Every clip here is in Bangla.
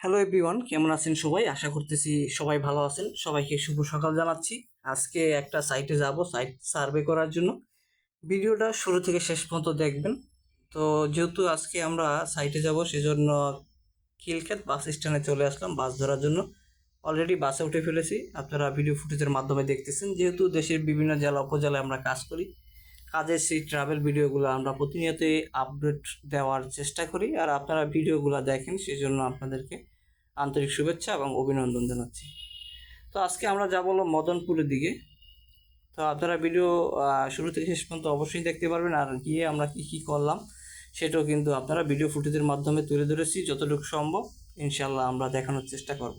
হ্যালো এভরিওয়ান কেমন আছেন সবাই? আশা করতেছি সবাই ভালো আছেন। সবাইকে শুভ সকাল জানাচ্ছি। আজকে একটা সাইটে যাব সাইট সার্ভে করার জন্য। ভিডিওটা শুরু থেকে শেষ পর্যন্ত দেখবেন। তো যেহেতু আজকে আমরা সাইটে যাব, সেজন্য খিলক্ষেত বাস স্ট্যান্ডে চলে আসলাম বাস ধরার জন্য। অলরেডি বাসে উঠে ফেলেছি। আপনারা ভিডিও ফুটেজের মাধ্যমে দেখতেছেন। যেহেতু দেশের বিভিন্ন জেলা, উপজেলায় আমরা কাজ করি কাজের সেই ট্রাভেল ভিডিওগুলো আমরা প্রতিনিয়তই আপডেট দেওয়ার চেষ্টা করি আর আপনারা ভিডিওগুলো দেখেন সেই জন্য আপনাদেরকে আন্তরিক শুভেচ্ছা এবং অভিনন্দন জানাচ্ছি। তো আজকে আমরা যাব মদনপুরের দিকে। তো আপনারা ভিডিও শুরু থেকে শেষ পর্যন্ত অবশ্যই দেখতে পারবেন আর গিয়ে আমরা কী কী করলাম, সেটাও কিন্তু আপনারা ভিডিও ফুটেজের মাধ্যমে তুলে ধরেছি। যতটুকু সম্ভব ইনশাল্লাহ আমরা দেখানোর চেষ্টা করব।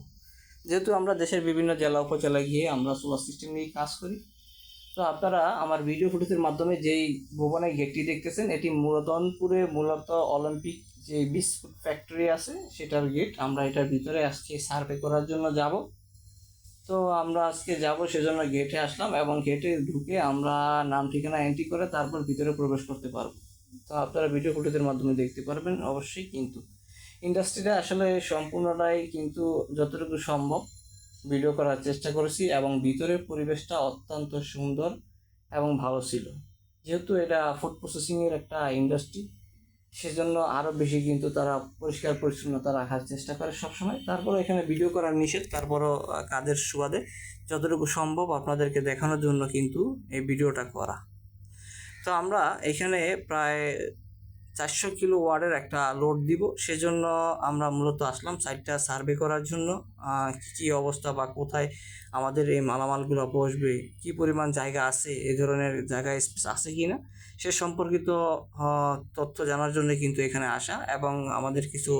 যেহেতু আমরা দেশের বিভিন্ন জেলা, উপজেলায় গিয়ে আমরা সোলার সিস্টেম নিয়ে কাজ করি তো আপনারা আমার ভিডিও ফুটেজের মাধ্যমে যেই ভুবনের গেটটি দেখতেছেন, এটি মুরদনপুরে মূলত অলিম্পিক যে বিস্কুট ফ্যাক্টরি আছে, সেটার গেট আমরা এটার ভিতরে আজকে সার্ভে করার জন্য যাব। তো আমরা আজকে যাব, সেজন্য গেটে আসলাম এবং গেটে ঢুকে আমরা নাম, ঠিকানা এন্ট্রি করে তারপর ভিতরে প্রবেশ করতে পারব। তো আপনারা ভিডিও ফুটেজের মাধ্যমে দেখতে পারবেন, অবশ্যই। কিন্তু ইন্ডাস্ট্রিটা আসলে সম্পূর্ণটাই কিন্তু যতটুকু সম্ভব ভিডিও করার চেষ্টা করেছি এবং ভিতরের পরিবেশটা অত্যন্ত সুন্দর এবং ভালো ছিল। যেহেতু এটা ফুড প্রসেসিংয়ের একটা ইন্ডাস্ট্রি সেজন্য আরও বেশি কিন্তু তারা পরিষ্কার পরিচ্ছন্নতা রাখার চেষ্টা করে সবসময়। তারপরে এখানে ভিডিও করার নিষেধ, তারপরও কাজের সুবাদে যতটুকু সম্ভব আপনাদেরকে দেখানোর জন্য কিন্তু এই ভিডিওটা করা। তো আমরা এখানে প্রায় চারশো কিলো ওয়ার্ডের একটা লোড দিব। সেজন্য আমরা মূলত আসলাম সাইটটা সার্ভে করার জন্য। কী, কি অবস্থা বা কোথায় আমাদের এই মালামালগুলো বসবে? কি পরিমাণ জায়গা আছে? এ ধরনের জায়গা স্পেস আছে কি না সে সম্পর্কিত তথ্য জানার জন্য কিন্তু এখানে আসা এবং আমাদের কিছু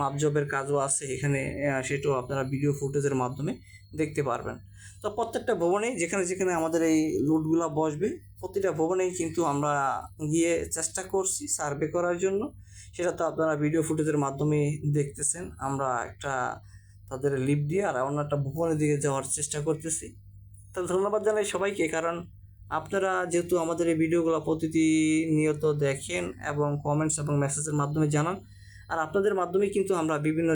মাপজবের কাজও আছে এখানে সেটাও আপনারা ভিডিও ফুটেজের মাধ্যমে দেখতে পারবেন। তো প্রত্যেকটা ভবনে যেখানে যেখানে আমাদের এই রুটগুলো বসবে, প্রতিটা ভবনেই কিন্তু আমরা গিয়ে চেষ্টা করছি সার্ভে করার জন্য। সেটা তো আপনারা ভিডিও ফুটেজের মাধ্যমে দেখতেছেন। আমরা একটা তাদের লিপ দিয়ে আর অন্য একটা ভবনের দিকে যাওয়ার চেষ্টা করতেছি। তো ধন্যবাদ জানাই সবাইকে, কারণ আপনারা যেহেতু আমাদের এই ভিডিওগুলো প্রতিনিয়ত দেখেন এবং কমেন্টস এবং মেসেজের মাধ্যমে জানান আর আপনাদের মাধ্যমে কিন্তু আমরা বিভিন্ন